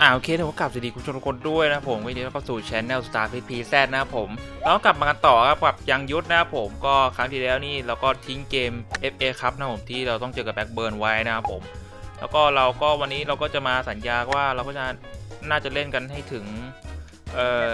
อ่าโอเคเดี๋ยวผมกลับสวัสดีคุณชมทุกคนด้วยนะผมวันนี้เราก็สู่ช anel Star p p z นะครับผมแล้วกลับมากันต่อครับกับยังยุทธนะครับผมก็ครั้งที่แล้วนี่เราก็ทิ้งเกม FA ครับนะผมที่เราต้องเจอกับแบ็กเบิร์นไว้นะครับผม แล้วก็เราก็วันนี้เราก็จะมาสัญญาว่าเราก็จะน่าจะเล่นกันให้ถึงเอ่อ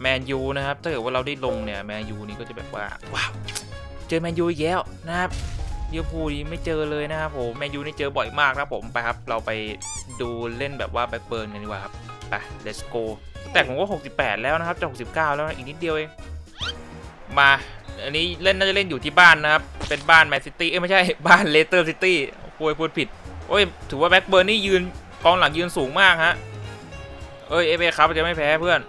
แมนยูนะครับถ้าเกิดว่าเราได้ลงเนี่ยแมนยูนี่ก็จะแบบว่าว้าวเจอแมนยูอีกแล้วนะครับ เวอร์พูดีไม่เจอเลยนะครับผมแมนยูนี่เจอบ่อยมากนะครับผมไปครับ เราไปดูเล่นแบบว่าแบ็คเบิร์นกันดีกว่าครับไป let's go แต่ผมก็ 68 แล้วนะครับจะ69 แล้วนะอีกนิดเดียวเองมาอันนี้เล่นน่าจะเล่นอยู่ที่บ้านนะครับ เป็นบ้านแมนซิตี้เอ้ยไม่ใช่บ้านเลสเตอร์ซิตี้โอ้ยพูดผิดโอ้ยถือว่าแบ็คเบิร์นนี่ยืนกองหลังยืนสูงมากฮะเอ้ยเอฟเอครับจะไม่แพ้เพื่อน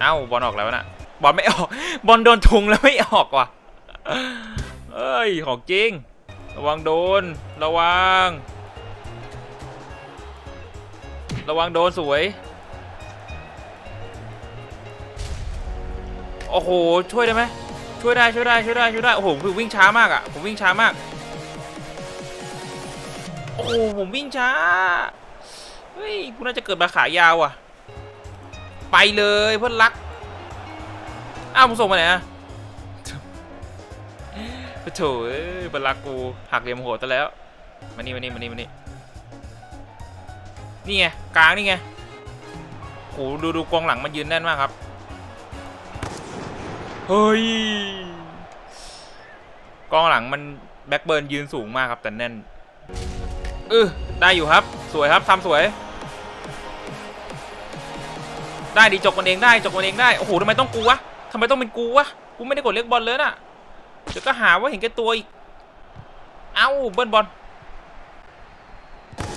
เอ้าบอลออกแล้วนะบอลไม่ออกบอลโดนทุงแล้วไม่ออกว่ะ เอ้ย ของจริง ระวังโดน ระวัง ระวังโดนสวย โอ้โห ช่วยได้ไหม ช่วยได้ ช่วยได้ ช่วยได้ ช่วยได้ โอ้โหผมวิ่งช้ามากอะ่ะ ผมวิ่งช้ามาก โอ้โห ผมวิ่งช้า เฮ้ย กูน่าจะเกิดมาขายาวอะ ไปเลยเพื่อนรัก อ้าวผมส่งมาไหนอะ โถเอ้ยบลักกูหักเหลี่ยมโหดซะแล้ว มานี่มานี่มานี่มานี่นี่ไงกลางนี่ไงโหดูดูกองหลังมันยืนแน่นมากครับ เฮ้ย กองหลังมันแบ็คเบิร์นยืนสูงมากครับแต่แน่นเออได้อยู่ครับ สวยครับทำสวย ได้ดีจกมันเองได้จกมันเองได้ โอ้โหทำไมต้องกูวะทำไมต้องเป็นกูวะ กูไม่ได้กดเรียกบอลเลยน่ะ เดี๋ยวก็หาว่าเห็นแก่ตัวอีก เอ้าเบิ้ลบอล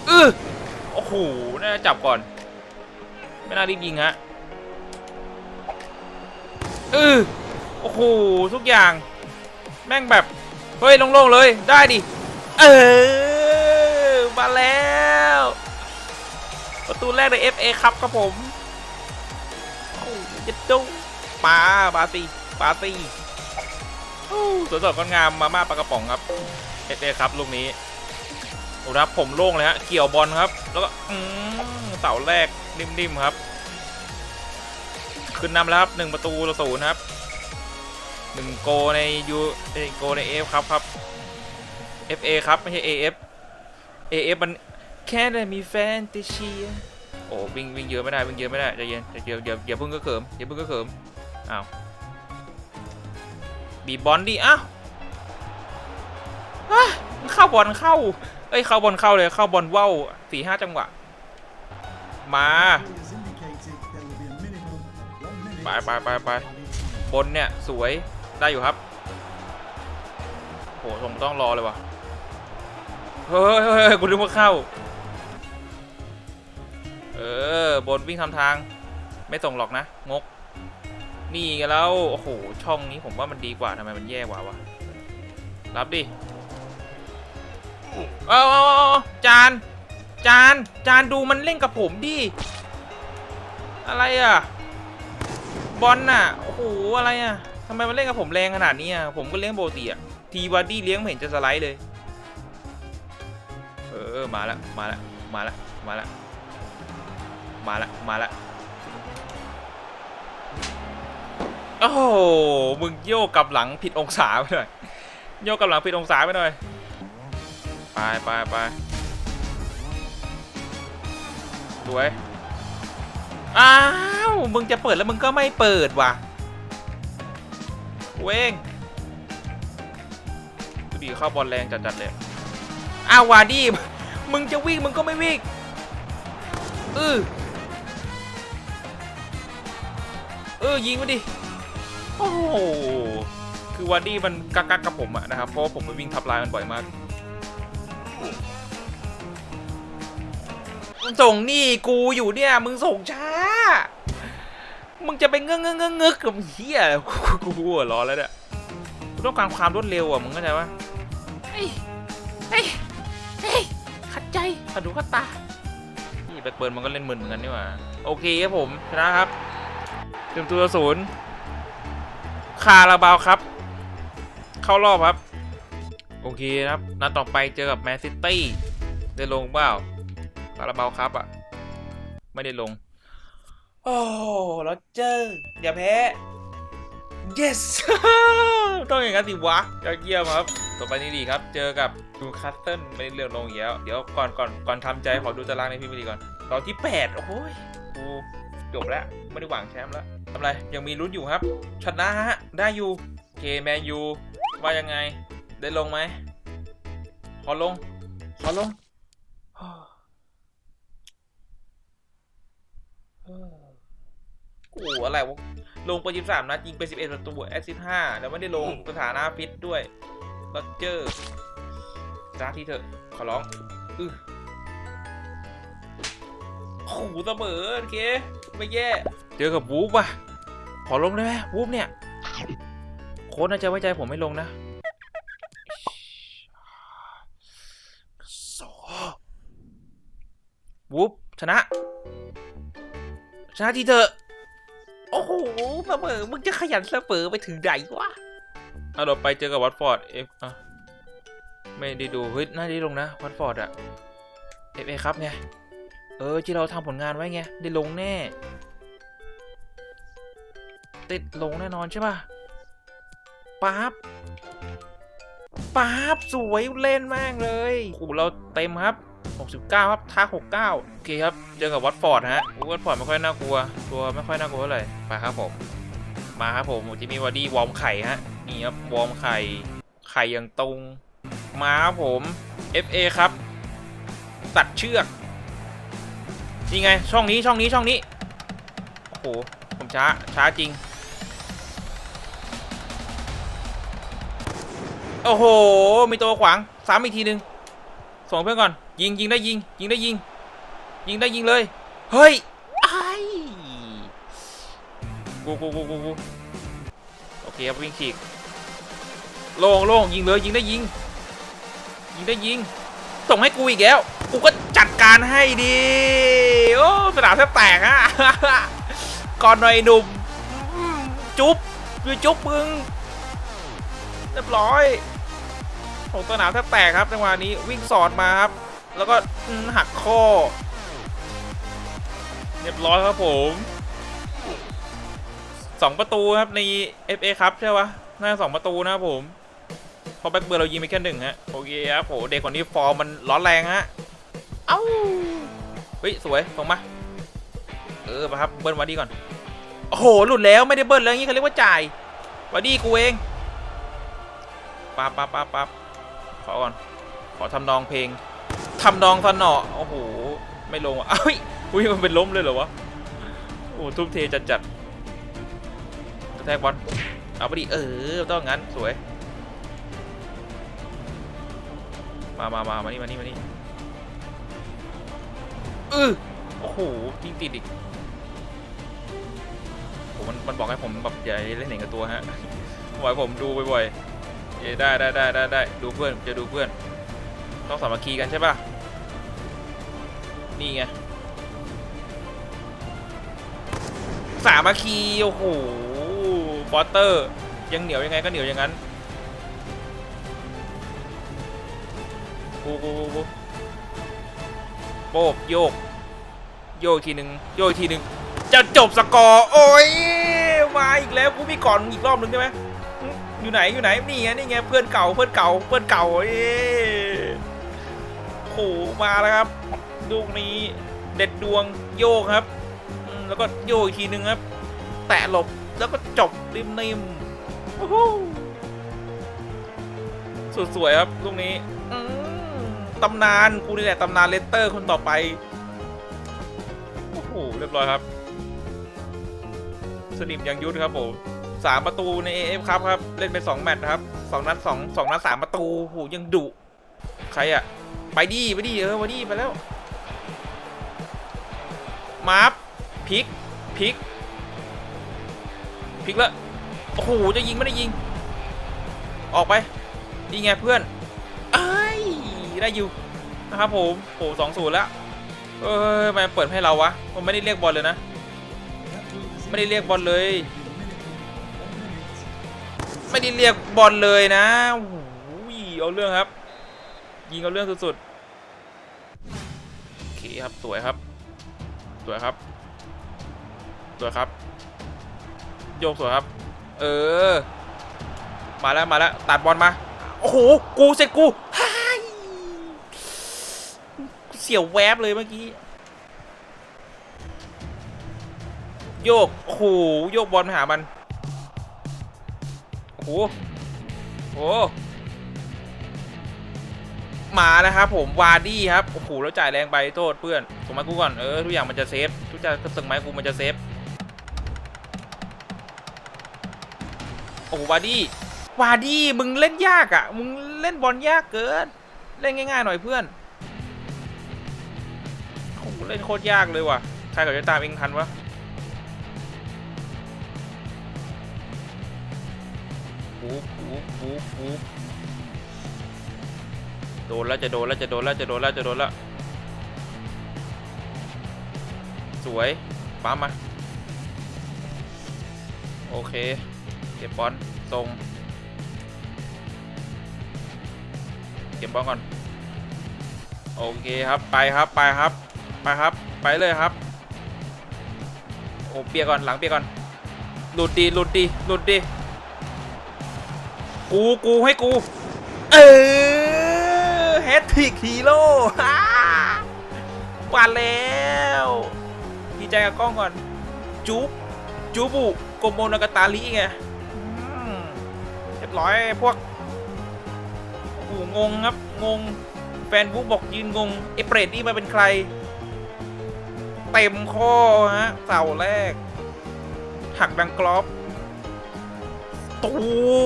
เออโอ้โห น่าจับก่อน ไม่น่ารีบยิงฮะเออโอ้โห ทุกอย่าง แม่งแบบ เฮ้ย โล่งๆเลย ได้ดิ เออ มาแล้ว ประตูแรกใน FA ครับครับผมโอ้ยจะดุปาปาตีปาตี สวยสดงดงามมาม่าปลากระป๋องครับเอเอครับลูกนี้โอ้ครับผมโล่งเลยฮะเกี่ยวบอลครับ แล้วก็เสาแรกนิ่มๆครับ ขึ้นนำแล้วครับหนึ่งประตูต่อศูนย์ครับหนึ่งโกในยูเอโกในเอฟครับครับ FA ครับ ไม่ใช่ AF AF มันแค่ได้มีแฟนติเชียโอ้วิ่งวิ่งเยอะไม่ได้วิ่งเยอะไม่ได้ใจเย็นใจเย็นอย่าอย่าเพิ่งก็เขิมอย่าเพิ่งก็เขิมอ้าว บีบอลดิอ้าวเข้าบอลเข้า เอ้ยเข้าบอลเข้าเลยเข้าบอลว่าวสี่ห้าจังหวะ มาไปไปไปไปบนเนี่ยสวยได้อยู่ครับโหผมต้องรอเลยวะเฮ้ยเฮ้ยเฮ้ยกูนึกว่าเข้า เออบนวิ่งทำทาง ไม่ส่งหรอกนะงก นี่กันแล้ว โอ้โห ช่องนี้ผมว่ามันดีกว่าทำไมมันแย่กว่าวะ รับดิเอาเอาเอาเอาจาน จาน จานดูมันเล่นกับผมดิ อะไรอะ บอลน่ะ โอ้โห อะไรอะทำไมมันเล่นกับผมแรงขนาดนี้อะ ผมก็เลี้ยงโบตีอะ ทีวาร์ดี้เลี้ยงไม่เห็นจะสไลด์เลย เออ มาละ มาละ มาละ มาละ มาละ มาละ โอ้โหมึงโยกกลับหลังผิดองศาไปหน่อยโยกกลับหลังผิดองศาไปหน่อยไปไปไปสวยอ้าวมึงจะเปิดแล้วมึงก็ไม่เปิดว่ะเว้งดูดีเข้าบอลแรงจัดๆเลยอ้าววาดี้มึงจะวิ่งมึงก็ไม่วิ่งอือเออยิงมาดิ โอ้โห คือวาร์ดี้มันกักกักกับผมอะนะครับ เพราะว่าผมไปวิ่งทับลายมันบ่อยมากมึงส่งนี่กูอยู่เนี่ย มึงส่งช้า มึงจะไปเงึ้งเงึ้งเงึ้งเงึกกับเฮียอะไรกูกูหัวร้อนแล้วเนี่ยกูต้องการความรวดเร็วอะมึงเข้าใจปะเฮ้ย เฮ้ย เฮ้ย ขัดใจขัดดูขัดตานี่แบ็คเบิร์นมันก็เล่นมึนเหมือนกันนี่หว่า โอเคครับผมชนะครับเต็มตัวศูนย์ คาราบาวครับ เข้ารอบครับ โอเคครับ นัดต่อไปเจอกับแมนซิตี้ได้ลงเปล่าคาราบาวครับอะ ไม่ได้ลง โอ้โรเจอร์อย่าแพ้ yes ต้องอย่างนั้นสิวะยอดเยี่ยมครับ ต่อไปนี้ดีครับ เจอกับดูคัสเซิลไม่ได้เลือกลงอีกแล้ว เดี๋ยวก่อนก่อนก่อนทำใจขอดูตารางในพรีเมียร์ลีกก่อนตอนที่ 8 โอ้ยกูจบแล้ว ไม่ได้หวังแชมป์แล้ว ทำไร ยังมีลุ้นอยู่ครับ ชนะฮะ ได้อยู่โอเคแมนยูว่ายังไง ได้ลงไหม ขอลง ขอลง โอ้โหอะไรวะ ลงไป23นัดยิงไป11ประตูแอสซิสต์5แล้วไม่ได้ลงสถานะฟิตด้วยโรเจอร์สตาร์ทที่เถอะ ขอร้องอือโอ้โหเสมอโอเค ไม่แย่ เจอกับวูฟว่ะ ขอลงได้ไหมวูฟเนี่ย โค้ชน่าจะไว้ใจผมไม่ลงนะสอวูฟชนะ ชนะที่เถอะ โอ้โหเสมอมึงจะขยันเสมอไปถึงไหนวะเอาเราไปเจอกับวัตฟอร์ดเอฟอะไม่ได้ดูเฮ้ยน่าได้ลงนะวัตฟอร์ดอะเอฟเอครับไง เออที่เราทำผลงานไว้ไง ได้ลงแน่ ติดลงแน่นอนใช่ป่ะปั๊บปั๊บสวยเล่นมากเลยโอ้โหเราเต็มครับ 69 ครับทัก69 โอเคครับเจอกับวัตฟอร์ดฮะวัตฟอร์ดไม่ค่อยน่ากลัว ตัวไม่ค่อยน่ากลัวเท่าไหร่ไปครับผม มาครับผมจิมมี่วาร์ดี้วอร์มไข่ฮะนี่ครับวอร์มไข่ไข่อยังตรง มาครับผม FA ครับ ตัดเชือกนี่ไงช่องนี้ช่องนี้ช่องนี้โอ้โหผมช้าช้าจริง โอ้โห มีตัวขวางซ้ำอีกทีหนึ่งส่งเพื่อนก่อน ยิงยิงได้ยิง ยิงได้ยิง ยิงได้ยิงเลย เฮ้ยไอ้กูกูกูกูกูโอเคครับวิ่งฉีกโล่งโล่งยิงเลยยิงได้ยิง ยิงได้ยิง ส่งให้กูอีกแล้ว กูก็จัดการให้ดี โอ้สนามแทบแตกอะก่อนหน่อยหนุ่ม จุ๊บอยู่จุ๊บมึงเรียบร้อย โอ้สนามแทบแตกครับจังหวะนี้วิ่งสอดมาครับ แล้วก็หักข้อ เรียบร้อยครับผมสองประตูครับใน FA ครับใช่ปะน่าสองประตูนะครับผมพอแบ็กเบอร์เรายิงไปแค่หนึ่งฮะโอเคครับโหเด็กคนนี้ฟอร์มมันร้อนแรงฮะเอ้าเฮ้ยสวยส่งมาเออมาครับเบิ้ลวาดี้ก่อนโอ้โหหลุดแล้วไม่ได้เบิ้ลแล้วอย่างนี้เขาเรียกว่าจ่าย วาดี้กูเองปั๊บปั๊บปั๊บปั๊บ ขอก่อน ขอทำนองเพลงทำนองสนอโอ้โห ไม่ลงอะอ้ยอุ้ยมันเป็นล้มเลยเหรอวะ โอ้ทุ่มเทจัดจัดกระแทกบอลเอาไปดิเออ ต้องงั้น สวย มามามามานี่มานี่มานี่เออโอ้โหยิงติดอีกผมมัน มันบอกให้ผมแบบอย่าเล่นเองกับตัวฮะบอกให้ผมดูบ่อยๆ เอ้ได้ได้ได้ได้ได้ดูเพื่อนจะดูเพื่อน ต้องสามัคคีกันใช่ป่ะ นี่ไงสามัคคี โอ้โหฟอสเตอร์ ยังเหนียวยังไงก็เหนียวอย่างนั้นกูกูกูกูโป๊กโยก โยกทีหนึ่งโยกทีหนึ่งจะจบสกอร์ โอ้ย มาอีกแล้ว กูมีก่อนอีกรอบหนึ่งใช่ไหม อยู่ไหนอยู่ไหนนี่ไงนี่ไงเพื่อนเก่าเพื่อนเก่าเพื่อนเก่าเอ้โโหมาแล้วครับลูกนี้เด็ดดวงโยกครับ แล้วก็โยกอีกทีหนึ่งครับ แตะหลบแล้วก็จบริมนิ่มโอ้โหสุดสวยครับลูกนี้ตำนานกูนี่แหละตำนานเลสเตอร์คนต่อไปโอ้โหเรียบร้อยครับ สนิมยังยุทธครับผม สามประตูใน AF ครับครับ เล่นไปสองแมตช์นะครับสองนัดสองสองนัดสามประตูโอ้โหยังดุ ใครอะไปดีไปดีเออไปดีไปแล้ว มาร์ฟพิกพิกพิกแล้วโอ้โห จะยิงไม่ได้ยิง ออกไปนี่ไงเพื่อนเอ้ได้อยู่นะครับผมโอ้สองศูนย์แล้ว เออทำไมเปิดให้เราวะ มันไม่ได้เรียกบอลเลยนะ ไม่ได้เรียกบอลเลย ไม่ได้เรียกบอลเลยนะโอ้โหเอาเรื่องครับ ยิงเอาเรื่องสุดๆโอเคครับสวยครับ สวยครับสวยครับ โยกสวยครับ เออ มาแล้วมาแล้วตัดบอลมา โอ้โห กูเสร็จกูเสียวแวบเลยเมื่อกี้ โยก โอ้โห โยกบอลไปหามัน โอ้โหโอ้โหมาแล้วครับผมวาร์ดี้ครับโอ้โหแล้วจ่ายแรงไปโทษเพื่อนส่งไม้กูก่อนเออทุกอย่างมันจะเซฟทุกอย่างก็ส่งไม้กูมันจะเซฟโอ้โหวาร์ดี้วาร์ดี้มึงเล่นยากอะ่ะมึงเล่นบอลยากเกินเล่นง่ายๆหน่อยเพื่อนโอ้โหเล่นโคตรยากเลยว่ะใครเขาจะตามเองทันวะ ปูปูปูปูโดนแล้วจะโดนแล้วจะโดนแล้วจะโดนแล้วจะโดนแล้วสวยปั๊มมา โอเค เก็บบอลทรงเก็บบอลก่อน โอเคครับไปครับไปครับไปครับ ไปเลยครับ โอ้เปียก่อนหลังเปียก่อนหลุดดีหลุดดีหลุดดี กูกูให้กู เออแฮตทริกฮีโร่ฮ่ากวาแล้วดีใจกับกล้องก่อน จุ๊บจูบุโกโมนากาตาลิไงเรียบร้อยพวกโอ้โหงงครับ งง แฟนบุ๊กบอกยืนงงไอเปรตนี่มาเป็นใคร เต็มข้อฮะเสาแรก หักดังกรอบ ตู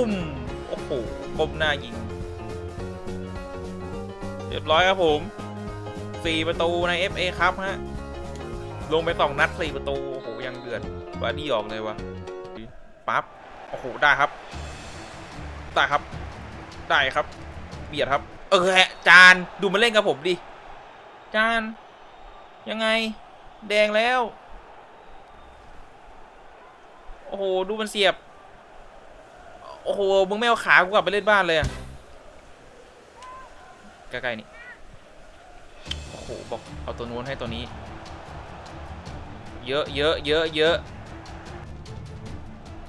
ม โอ้โหก้มหน้ายิง เรียบร้อยครับผมสี่ประตูใน FA ครับฮะ ลงไปสองนัดสี่ประตู โอ้โห ยังเดือดบาดี้ออกเลยวะปั๊บ โอ้โห ได้ครับ ได้ครับ ได้ครับ เบียดครับ เออฮะจาน ดูมันเล่นกับผมดิ จาน ยังไง แดงแล้ว โอ้โห ดูมันเสียบ โอ้โห มึงไม่เอาขากูกลับไปเล่นบ้านเลยอะใกล้ๆนี่ โอ้โห บอกเอาตัวนู้นให้ตัวนี้ เยอะเยอะเยอะเยอะ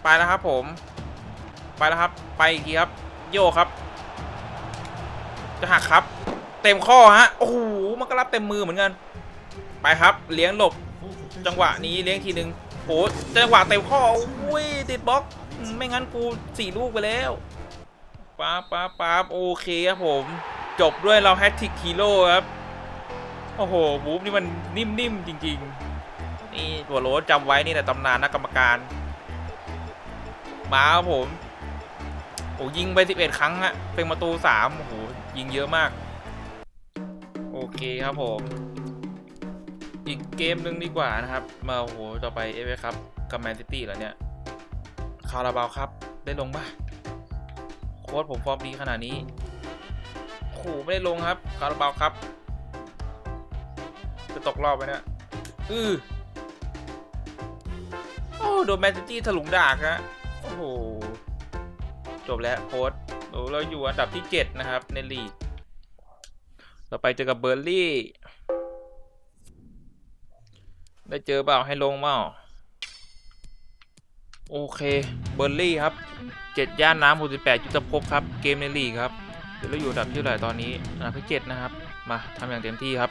ไปแล้วครับผม ไปแล้วครับ ไปอีกทีครับ โยครับ จะหักครับ เต็มข้อฮะ โอ้โห มันก็รับเต็มมือเหมือนกัน ไปครับ เลี้ยงหลบ จังหวะนี้เลี้ยงทีหนึ่งโหจังหวะเต็มข้อ อุ้ย ติดบล็อก ไม่งั้นกูสี่ลูกไปแล้วป๊าป๊าป๊าโอเคครับผม จบด้วยเราแฮตทริกฮีโร่ครับ โอ้โหบูฟนี่มันนิ่มๆจริง ๆ นี่ตัวโรสจำไว้นี่แหละตำนานนักกรรมการ มาครับผม โอ้ยิงไป 11 ครั้งอะเป็นประตู3โอ้โหยิงเยอะมาก โอเคครับผม อีกเกมหนึ่งดีกว่านะครับ มาโอ้โหต่อไปเอฟเอครับกับแมนซิตี้แล้วเนี่ย คาราบาวครับ ได้ลงป่ะโค้ดผมฟอร์มดีขนาดนี้โอ้โหไม่ได้ลงครับ คาราบาวครับ จะตกรอบไปเนี่ยอือโอ้โดนแมนซิตี้ถลุงดากฮะโอ้โห จบแล้วโค้ดโอ้เราอยู่อันดับที่ 7 นะครับ ในลีกเราไปเจอกับเบอร์ลี่ ได้เจอเปล่าให้ลงเปล่า โอเค เบอร์ลี่ครับ 7 ย่านน้ำ68จุดภพครับ เกมในลีกครับ เดี๋ยวเราอยู่อันดับที่เท่าไหร่ตอนนี้อันดับที่7นะครับ มาทำอย่างเต็มที่ครับ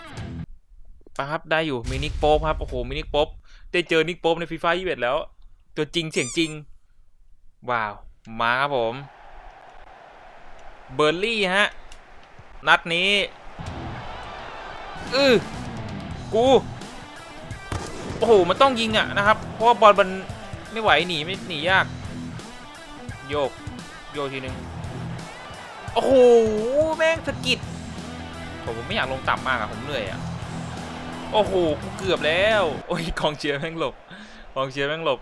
ไปครับ ได้อยู่ มีนิกโป๊ปครับ โอ้โห มีนิกโป๊ปได้เจอนิกโป๊ปในฟีฟ่า21แล้ว ตัวจริงเสียงจริง ว้าว มาครับผม เบอร์ลี่ฮะ นัดนี้ อือกู โอ้โห มันต้องยิงอะนะครับ เพราะว่าบอลมัน ไม่ไหวหนีไม่หนียาก โยก โยกทีนึง โอ้โห แม่งสะกิดผมไม่อยากลงต่ำมากอะผมเหนื่อยอะโอ้โหกูเกือบแล้ว โอ้ยกองเชียร์แม่งหลบกองเชียร์แม่งหลบ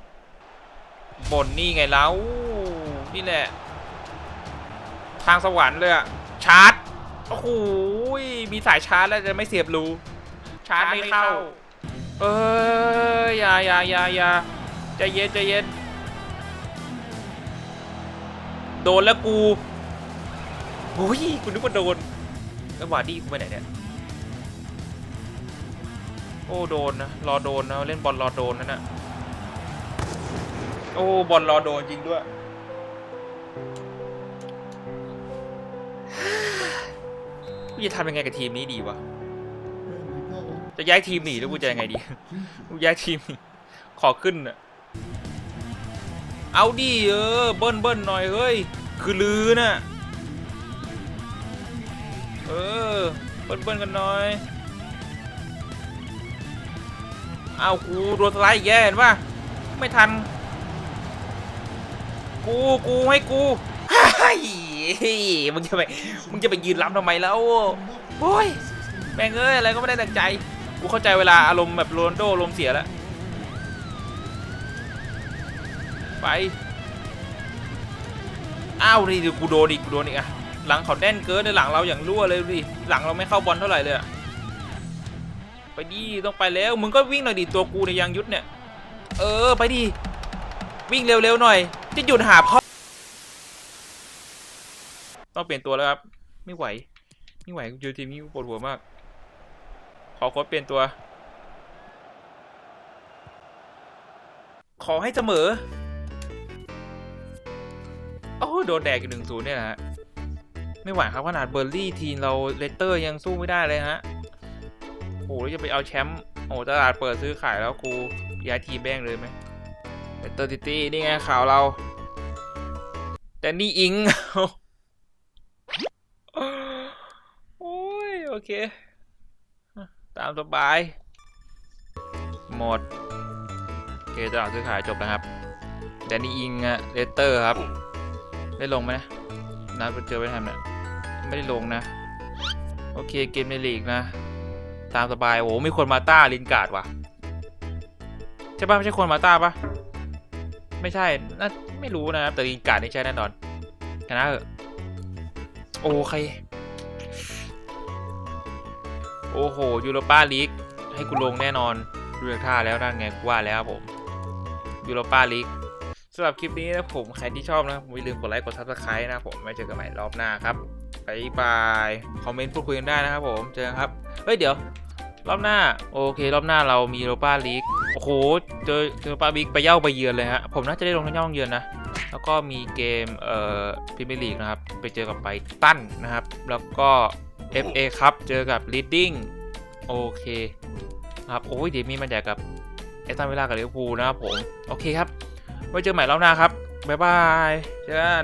บนนี่ไงแล้วนี่แหละ ทางสวรรค์เลยอะชาร์จโอ้โหมีสายชาร์จแล้วจะไม่เสียบรูชาร์จไม่เข้า เอออย่าอย่าอย่าอย่า ใจเย็นใจเย็น โดนแล้วกูโอ้ยกูนึกว่าโดนแล้ววาดี้กูไปไหนเนี่ย โอ้โดนนะ รอโดนนะเล่นบอลรอโดนนั่นน่ะโอ้บอลรอโดนจริงด้วย กูจะทำยังไงกับทีมนี้ดีวะ จะย้ายทีมหนีหรือกูจะยังไงดี กูย้ายทีมหนีขอขึ้นอะ เอาดิเออเบิ้ลเบิ้ลหน่อยเฮ้ยคือลือน่ะเออเบิ้ลเบิ้ลกันหน่อยเอากูโดนสไลด์แย่เห็นปะไม่ทัน กูกูให้กูเฮ้ยมึงจะไปมึงจะไปยืนรับทำไมแล้วโอ้ยแม่งเอ้ยอะไรก็ไม่ได้ตั้งใจ กูเข้าใจเวลาอารมณ์แบบโรนโดอารมณ์เสียแล้ว ไป อ้าวนี่ดี๋ยวกูโดนอีกกูโดนอีกอะหลังเขาแน่นเกินในหลังเราอย่างรั่วเลยดิหลังเราไม่เข้าบอลเท่าไหร่เลยอะไปดิต้องไปแล้วมึงก็วิ่งหน่อยดิตัวกูในยางยุทธเนี่ย เออไปดิวิ่งเร็วๆหน่อย จะหยุดหาพ่อต้องเปลี่ยนตัวแล้วครับ ไม่ไหว ไม่ไหวกูเจอทีมนี้ปวดหัวมาก ขอโค้ดเปลี่ยนตัว ขอให้เสมอ โอ้โหโดนแดกอีกหนึ่งศูนย์เนี่ยฮะไม่ไหวครับขนาดเบอร์ลี่ทีมเราเลสเตอร์ยังสู้ไม่ได้เลยฮะโอ้โหแล้วจะไปเอาแชมป์โอ้ตลาดเปิดซื้อขายแล้วกูย้ายทีมแบงเลยไหมเลสเตอร์ซิตี้นี่ไงข่าวเราแต่นี่อิงโอ้ยโอเค ตามสบาย หมด โอเคตลาดซื้อขายจบแล้วครับแดนนี่อิงอะเลสเตอร์ครับ ได้ลงไหมนะนัดไปเจอไปทำเนี่ยไม่ได้ลงนะ โอเคเกมในลีกนะ ตามสบายโอ้มีคนมาต้าลินการ์ดว่ะใช่ป่ะไม่ใช่คนมาต้าป่ะไม่ใช่น่าไม่รู้นะครับแต่ลินการ์ดนี่ใช่แน่นอนชนะเถอโอเคโอ้โหยูโรป้าลีกให้กูลงแน่นอนดูจากท่าแล้วนั่นไงกูว่าแล้วผมยูโรป้าลีก สำหรับคลิปนี้นะผมใครที่ชอบนะผมอย่าลืมกดไลค์กดซับสไครต์นะผมไว้เจอกันใหม่รอบหน้าครับบ๊ายบายคอมเมนต์พูดคุยกันได้นะครับผมเจอกันครับเฮ้ยเดี๋ยว รอบหน้า โอเค รอบหน้าเรามีโรป้าลีกโอ้โหเจอยูโรป้าลีกไปเย่าไปเยือนเลยฮะผมน่าจะได้ลงทั้งเย่าทั้งเยือนนะแล้วก็มีเกมเอ่อพรีเมียร์ลีกนะครับไปเจอกับไบตันนะครับ แล้วก็ FA ครับเจอกับ Reading โอเคครับโอ้ยเดี๋ยวมีมันใหญ่กับเอสตันเวลากับลิเวอร์พูลนะครับผม โอเคครับ ไว้เจอใหม่รอบหน้าครับ บ๊ายบาย เจอกัน